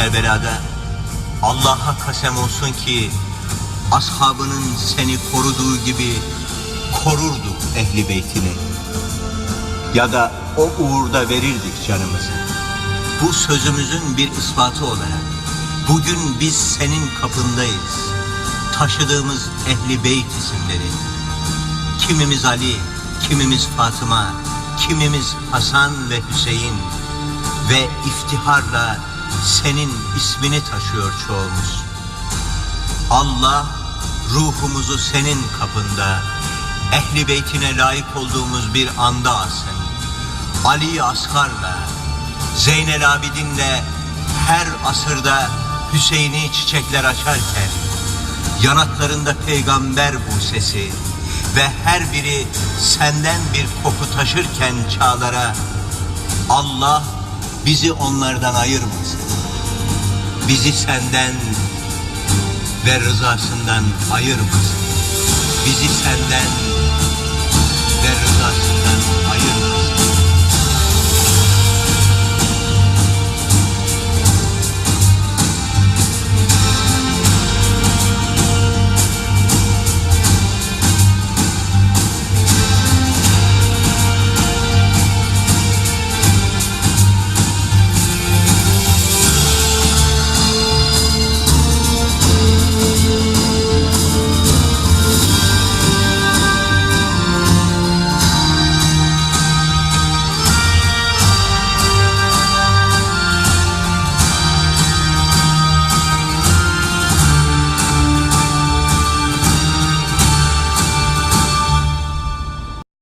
Kerbela'da Allah'a kasem olsun ki ashabının seni koruduğu gibi korurduk ehli beytini. Ya da o uğurda verirdik canımızı. Bu sözümüzün bir ispatı olarak bugün biz senin kapındayız. Taşıdığımız ehli beyt isimleri. Kimimiz Ali, kimimiz Fatıma, kimimiz Hasan ve Hüseyin ve iftiharla senin ismini taşıyor çoğumuz. Allah ruhumuzu senin kapında ehli beytine layık olduğumuz bir anda alsın. Ali Askar'la, Zeynel Abidin'le her asırda Hüseyin'i çiçekler açarken yanaklarında peygamber bu sesi ve her biri senden bir koku taşırken çağlara Allah bizi onlardan ayırmasın. Bizi senden ve rızasından ayırmasın. Bizi senden